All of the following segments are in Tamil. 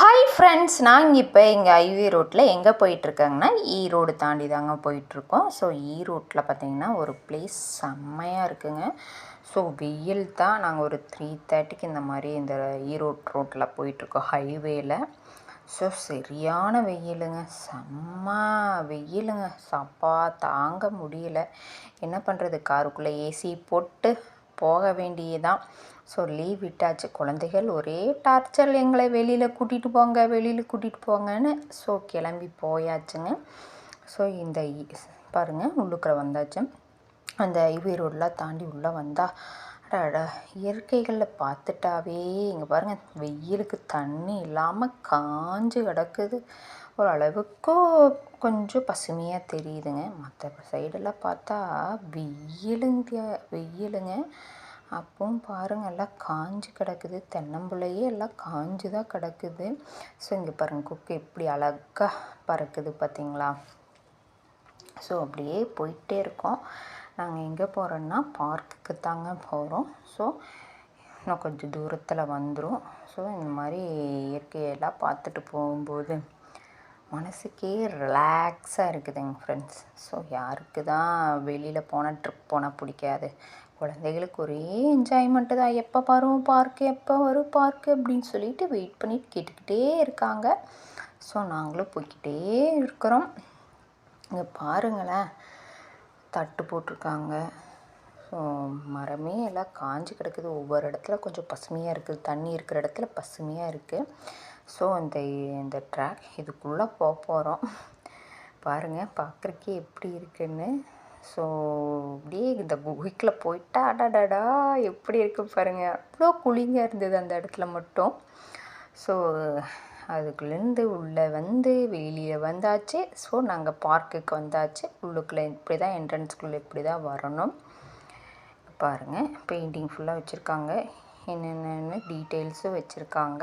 ஹாய் ஃப்ரெண்ட்ஸ் நாங்கள் இப்போ இங்கே ஐவி ரோட்டில் எங்கே போயிட்டுருக்காங்கன்னா ஈரோடு தாண்டி தாங்க போயிட்டுருக்கோம். ஸோ ஈரோட்டில் பார்த்தீங்கன்னா ஒரு பிளேஸ் செம்மையாக இருக்குங்க. ஸோ வெயில் தான். நாங்கள் ஒரு த்ரீ தேர்ட்டிக்கு இந்த மாதிரி இந்த ஈரோட் ரோட்டில் போயிட்டுருக்கோம் ஹைவேயில் ஸோ சரியான வெயிலுங்க. செம்ம வெயிலுங்க. சப்பா தாங்க முடியல. என்ன பண்ணுறது காருக்குள்ளே ஏசி போட்டு போக வேண்டியதான் ஸோ லீவ் விட்டாச்சு. குழந்தைகள் ஒரே டார்ச்சர் எங்களை வெளியில் கூட்டிகிட்டு போங்க வெளியில் கூட்டிகிட்டு போங்கன்னு ஸோ கிளம்பி போயாச்சுங்க. ஸோ இந்த பாருங்கள் பாருங்க வந்தாச்சு. அந்த ஐவிரோடுலாம் தாண்டி உள்ளே வந்தால் இயற்கைகளில் பார்த்துட்டாவே இங்கே பாருங்கள் வெயிலுக்கு தண்ணி இல்லாமல் காஞ்சு கிடக்குது. ஒரு கொஞ்சம் பசுமையாக தெரியுதுங்க. மற்ற சைடெல்லாம் பார்த்தா வெயிலுங்க வெயிலுங்க. அப்பவும் பாருங்கள் எல்லாம் காஞ்சு கிடக்குது. தென்னம்பிள்ளையே எல்லாம் காஞ்சு தான் கிடக்குது. ஸோ இங்கே பாருங்க குக்கு எப்படி அழகாக பறக்குது பார்த்தீங்களா ஸோ அப்படியே போயிட்டே இருக்கோம். நாங்கள் எங்கே போகிறோன்னா பார்க்குக்கு தாங்க போகிறோம் ஸோ இன்னும் கொஞ்சம் தூரத்தில் வந்துடும் ஸோ இந்த மாதிரி இயற்கையெல்லாம் பார்த்துட்டு போகும்போது மனசுக்கே ரிலாக்ஸாக இருக்குதுங்க ஃப்ரெண்ட்ஸ் ஸோ யாருக்கு தான் வெளியில் போனால் ட்ரிப் போனால் பிடிக்காது. குழந்தைகளுக்கு ஒரே என்ஜாய்மெண்ட்டு தான். எப்போ வரும் பார்க்கு எப்போ வரும் பார்க்கு அப்படின்னு சொல்லிட்டு வெயிட் பண்ணிட்டு கேட்டுக்கிட்டே இருக்காங்க. ஸோ நாங்களும் போய்கிட்டே இருக்கிறோம். இங்கே பாருங்களேன். தட்டு போட்டிருக்காங்க. ஸோ மரமே எல்லாம் காஞ்சு கிடக்குது. ஒவ்வொரு இடத்துல கொஞ்சம் பசுமையாக இருக்குது. தண்ணி இருக்கிற இடத்துல பசுமையாக இருக்குது ஸோ இந்த இந்த ட்ராக் இதுக்குள்ளே போக போகிறோம் பாருங்கள் பார்க்குறக்கே எப்படி இருக்குன்னு. ஸோ அப்படியே இந்த குகைக்குள்ளே போயிட்டா அடாடாடா எப்படி இருக்கு பாருங்கள் அவ்வளோ குளிங்க இருந்தது அந்த இடத்துல மட்டும். ஸோ அதுக்குள்ளேருந்து உள்ளே வந்து வெளியே வந்தாச்சு. ஸோ நாங்கள் பார்க்குக்கு வந்தாச்சு. உள்ளுக்குள்ளே இப்படி தான் என்ட்ரன்ஸ்குள்ளே இப்படி தான் வரணும். பாருங்கள் பெயிண்டிங் ஃபுல்லாக வச்சுருக்காங்க. என்னென்னு டீட்டெயில்ஸும் வச்சுருக்காங்க.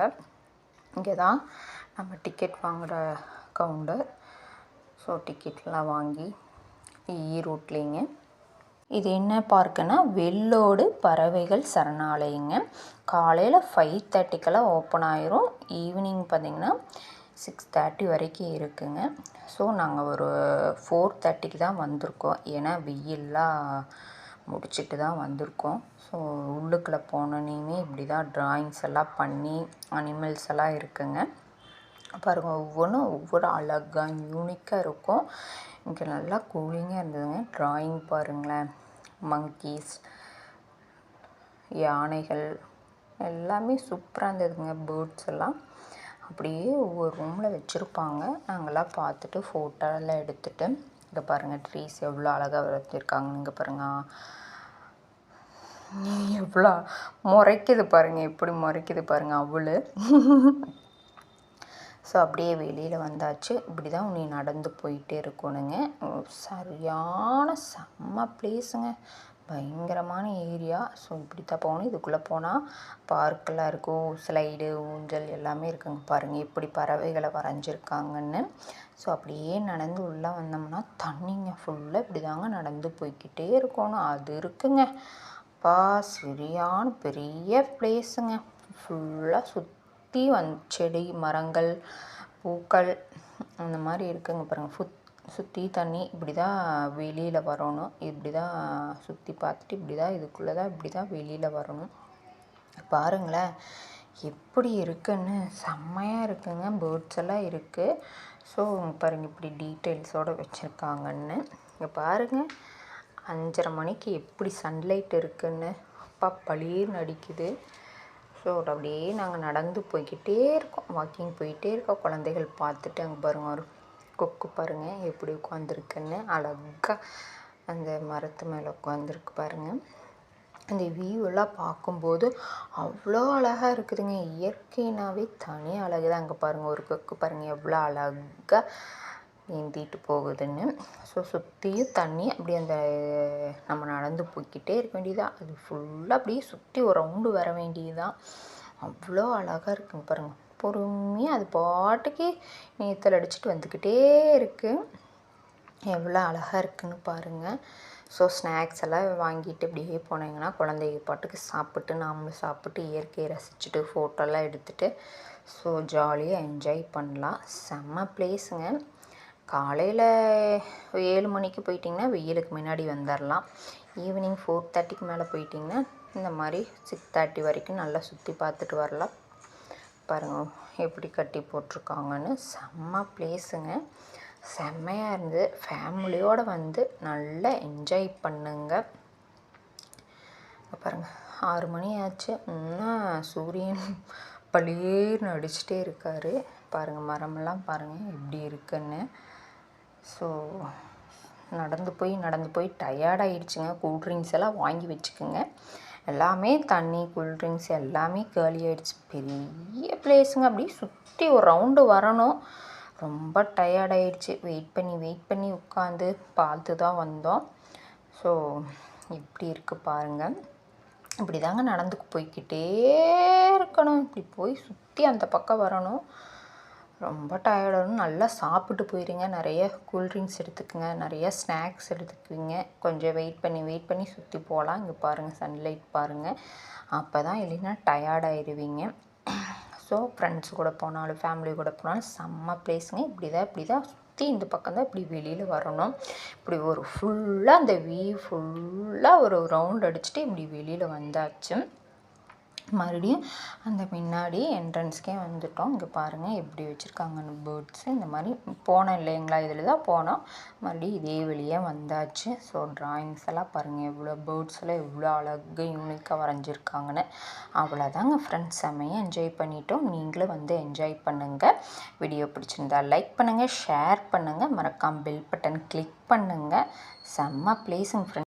இங்கே தான் நம்ம டிக்கெட் வாங்குகிற கவுண்டர் ஸோ டிக்கெட்லாம் வாங்கி ஈரோட்லேங்க இது என்ன பார்க்குன்னா வெள்ளோடு பறவைகள் சரணாலயங்க. காலையில் ஃபைவ் தேர்ட்டிக்கெல்லாம் ஓப்பன் ஆயிரும். ஈவினிங் பார்த்திங்கன்னா சிக்ஸ் தேர்ட்டி வரைக்கும் இருக்குங்க. ஸோ நாங்கள் ஒரு ஃபோர் தேர்ட்டிக்கு தான் வந்திருக்கோம். ஏன்னா வெயில்லாம் முடிச்சிட்டு தான் வந்திருக்கோம். ஸோ உள்ளுக்குள்ளே போனோன்னே இப்படி தான் ட்ராயிங்ஸ் எல்லாம் பண்ணி அனிமல்ஸ் எல்லாம் இருக்குங்க. பாருங்க ஒவ்வொன்றும் ஒவ்வொரு அழகாக யூனிக்காக இருக்கும். இங்கே நல்லா கூலிங்காக இருந்ததுங்க. ட்ராயிங் பாருங்களேன். மங்கீஸ் யானைகள் எல்லாமே சூப்பராக இருந்ததுங்க பேர்ட்ஸ் எல்லாம். அப்படியே ஒவ்வொரு ரூமில் வச்சுருப்பாங்க. நாங்களாம் பார்த்துட்டு ஃபோட்டோலாம் எடுத்துகிட்டு இங்கே பாருங்கள் ட்ரீஸ் எவ்வளோ அழகாக வளர்த்திருக்காங்க இங்கே பாருங்கள் எவ்வளோ முறைக்குது பாருங்கள் எப்படி முறைக்குது பாருங்கள் அவ்வளோ ஸோ அப்படியே வெளியில் வந்தாச்சு. இப்படி தான் நீ நடந்து போயிட்டே இருக்கணுங்க. சரியான செம்ம பிளேஸுங்க பயங்கரமான ஏரியா. ஸோ இப்படி தான் போகணும். இதுக்குள்ளே போனால் பார்க்கெல்லாம் இருக்கும். ஸ்லைடு ஊஞ்சல் எல்லாமே இருக்குங்க பாருங்கள் எப்படி பறவைகளை வரைஞ்சிருக்காங்கன்னு. ஸோ அப்படியே நடந்து உள்ளே வந்தோம்னா தண்ணிங்க ஃபுல்லாக இப்படி தாங்க நடந்து போய்க்கிட்டே இருக்கணும். அது இருக்குங்க. அப்பா சரியான பெரிய பிளேஸுங்க ஃபுல்லாக சுற்றி வந் செடி மரங்கள் பூக்கள் அந்த மாதிரி இருக்குங்க பாருங்கள் ஃபுத் சுற்றி தண்ணி இப்படி தான் வெளியில் வரணும். இப்படி தான் சுற்றி பார்த்துட்டு இப்படி தான் இதுக்குள்ளே தான் இப்படி தான் வெளியில் வரணும். பாருங்களேன் எப்படி இருக்குன்னு செம்மையாக இருக்குங்க. பேர்ட்ஸ் எல்லாம் இருக்குது ஸோ பாருங்கள் இப்படி டீட்டெயில்ஸோடு வச்சுருக்காங்கன்னு. இங்கே பாருங்கள் அஞ்சரை மணிக்கு எப்படி சன்லைட் இருக்குன்னு. அப்பா பளிர்னு அடிக்குது. ஸோ அப்படியே நாங்கள் நடந்து போய்கிட்டே இருக்கோம். வாக்கிங் போயிட்டே இருக்கோம். குழந்தைகள் பார்த்துட்டு அங்கே பாருங்க ஒரு கொக்கு பாருங்கள் எப்படி உட்காந்துருக்குன்னு அழகாக அந்த மரத்து மேலே உட்காந்துருக்கு பாருங்கள் அந்த வியூ எல்லாம் பார்க்கும்போது அவ்வளோ அழகாக இருக்குதுங்க. இயற்கைனாவே தனி அழகு தான் அங்கே பாருங்கள் ஒரு கொக்கு பாருங்கள் எவ்வளோ அழகாக நீந்திட்டு போகுதுன்னு. ஸோ சுற்றியும் தண்ணி அப்படியே அந்த நம்ம நடந்து போய்க்கிட்டே இருக்க வேண்டியதுதான். அது ஃபுல்லாக அப்படியே சுற்றி ஒரு ரவுண்டு வர வேண்டியதுதான். அவ்வளோ அழகாக இருக்குங்க பாருங்கள் பொறுமையாக அது பாட்டுக்கு நீச்சல் அடிச்சுட்டு வந்துக்கிட்டே இருக்குது எவ்வளோ அழகாக இருக்குதுன்னு பாருங்கள் ஸோ ஸ்நாக்ஸ் எல்லாம் வாங்கிட்டு இப்படியே போனீங்கன்னா குழந்தைங்க பாட்டுக்கு சாப்பிட்டு நாமளும் சாப்பிட்டு இயற்கையை ரசிச்சுட்டு ஃபோட்டோலாம் எடுத்துகிட்டு ஸோ ஜாலியாக என்ஜாய் பண்ணலாம். செம்ம பிளேஸுங்க காலையில் ஏழு மணிக்கு போயிட்டிங்கன்னா வெயிலுக்கு முன்னாடி வந்துடலாம் ஈவினிங் ஃபோர் தேர்ட்டிக்கு மேலே போயிட்டிங்கன்னா இந்த மாதிரி சிக்ஸ் தேர்ட்டி வரைக்கும் நல்லா சுற்றி பார்த்துட்டு வரலாம். பாருங்கள் எப்படி கட்டி போட்டிருக்காங்கன்னு செம்ம பிளேஸுங்க செம்மையாக இருந்து ஃபேமிலியோடு வந்து நல்லா என்ஜாய் பண்ணுங்க. பாருங்கள் பாருங்க ஆறு மணி ஆச்சு. இன்னும் சூரியன் பளீர்னு அடிச்சுட்டே இருக்காரு. பாருங்கள் மரமெல்லாம் பாருங்கள் எப்படி இருக்குன்னு. ஸோ நடந்து போய் நடந்து போய் டயர்டாயிடுச்சுங்க கூல்ட்ரிங்க்ஸ் எல்லாம் வாங்கி வச்சுக்கோங்க. எல்லாமே தண்ணி கூல்ட்ரிங்க்ஸ் எல்லாமே கேர்லி ஆகிடுச்சு பெரிய பிளேஸுங்க அப்படியே சுற்றி ஒரு ரவுண்டு வரணும். ரொம்ப டயர்டாயிடுச்சு வெயிட் பண்ணி வெயிட் பண்ணி உட்காந்து பார்த்து தான் வந்தோம். ஸோ இப்படி இருக்குது பாருங்கள் இப்படி தாங்க நடந்து போய்கிட்டே இருக்கணும். இப்படி போய் சுற்றி அந்த பக்கம் வரணும். ரொம்ப டயர்டாகும் நல்லா சாப்பிட்டு போயிடுங்க நிறைய கூல்ட்ரிங்க்ஸ் எடுத்துக்கோங்க. நிறைய ஸ்நாக்ஸ் எடுத்துக்குவீங்க. கொஞ்சம் வெயிட் பண்ணி வெயிட் பண்ணி சுற்றி போகலாம். இங்கே பாருங்கள் சன்லைட் பாருங்கள் அப்போ தான் இல்லைன்னா டயர்டாயிருவீங்க ஸோ ஃப்ரெண்ட்ஸ் கூட போனாலும் ஃபேமிலி கூட போனாலும் செம்ம பிளேஸுங்க இப்படி தான் இப்படி தான் சுற்றி இந்த பக்கம் தான் இப்படி வெளியில் வரணும். இப்படி ஒரு ஃபுல்லாக அந்த வீ ஃபுல்லாக ஒரு ரவுண்ட் அடிச்சுட்டு இப்படி வெளியில் வந்தாச்சு. மறுபடியும் அந்த பின்னாடி என்ட்ரன்ஸ்க்கே வந்துட்டோம். இங்கே பாருங்கள் எப்படி வச்சுருக்காங்கன்னு பேர்ட்ஸு இந்த மாதிரி போனோம் இல்லைங்களா? இதில் தான் போனோம். மறுபடியும் இதே வெளியே வந்தாச்சு. ஸோ ட்ராயிங்ஸ் எல்லாம் பாருங்கள் எவ்வளோ பேர்ட்ஸ் எல்லாம் எவ்வளோ அழகாக யூனிக்காக வரைஞ்சிருக்காங்கன்னு. அவ்வளோதாங்க ஃப்ரெண்ட்ஸ் செம்மையாக என்ஜாய் பண்ணிட்டோம். நீங்களும் வந்து என்ஜாய் பண்ணுங்கள் வீடியோ பிடிச்சிருந்தா லைக் பண்ணுங்கள் ஷேர் பண்ணுங்கள் மறக்காமல் பெல் பட்டன் கிளிக் பண்ணுங்கள் செம்ம பிளேஸுங்க ஃப்ரெண்ட்ஸ்